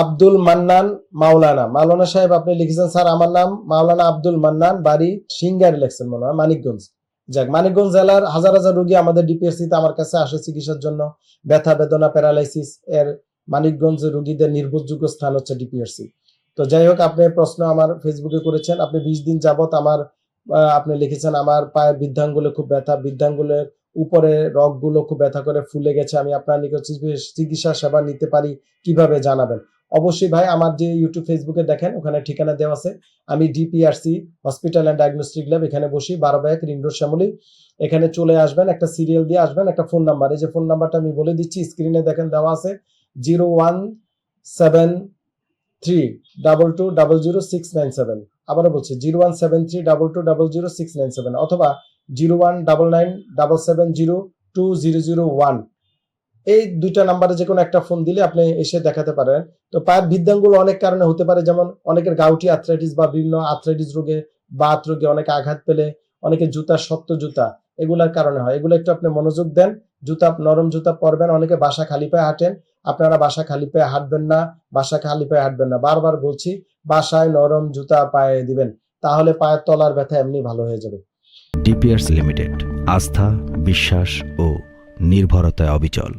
আব্দুল মান্নান মাওলানা। মাওলানা সাহেব, আপনি লিখেছেন, স্যার, আমার নাম মাওলানা আব্দুল মান্নান, বাড়ি সিঙ্গারি লেখছেন মনে হয়, মানিকগঞ্জ। যাক, মানিকগঞ্জ জেলার হাজার হাজার রোগী আমাদের ডিপিএসসি তে আমার কাছে আসে চিকিৎসার জন্য। ব্যথা, বেদনা, প্যারালাইসিস এর মানিকগঞ্জ রোগীদের নির্ভরযোগ্য স্থান হচ্ছে ডিপিএসসি। তো যাই হোক, আপনি প্রশ্ন আমার ফেসবুকে করেছেন, আপনি বিশ দিন যাবত আমার আপনি লিখেছেন, আমার পায়ের বৃদ্ধাঙ্গুলে খুব ব্যথা, বৃদ্ধাঙ্গুলের উপরে রগগুলো খুব ব্যথা করে ফুলে গেছে, আমি আপনার নিকট চিকিৎসা সেবা নিতে পারি। কীভাবে জানাবেন? অবশ্যই ভাই আমার যে ইউটিউব ফেসবুকে দেখেন, ওখানে ঠিকানা দেওয়া আছে। আমি DPRC hospital and diagnostic lab এখানে বসি বারো রিং রোড শ্যামলী। এখানে চলে আসবেন, একটা সিরিয়াল দিয়ে আসবেন, একটা ফোন নাম্বার এই যে ফোন নাম্বারটা আমি বলে দিচ্ছি স্ক্রিনে দেখেন দেওয়া আছে zero one seven three double two double zero six nine seven আবারও বলছি zero one seven three double two double zero six nine seven অথবা zero one double nine double seven zero two zero zero one এই দুইটা নাম্বারে যে কোনো একটা phone দিলে আপনি এসে দেখাতে পারেন। তো পায়ের বৃদ্ধাঙ্গুলো অনেক কারণে হতে পারে, যেমন অনেকের গাউটি আর্থ্রাইটিস বা বিভিন্ন আর্থ্রাইটিস রোগে, বাত রোগে অনেকে আঘাত পেলে, অনেকে জুতা, শক্ত জুতা, এগুলার কারণে হয়। এগুলো একটু আপনি মনোযোগ দেন, জুতা, নরম জুতা পরবেন, অনেকে বাসা খালি পায়ে হাঁটেন, আপনারা বাসা খালি পায়ে হাঁটবেন না, বাসা খালি পায়ে হাঁটবেন না। বারবার বলছি, বাসায় নরম জুতা পায়ে দিবেন, তাহলে পায়ের তলার ব্যথা এমনি ভালো হয়ে যাবে। ডিপিআরস লিমিটেড আস্থা, বিশ্বাস ও নির্ভরতায় অবিচল।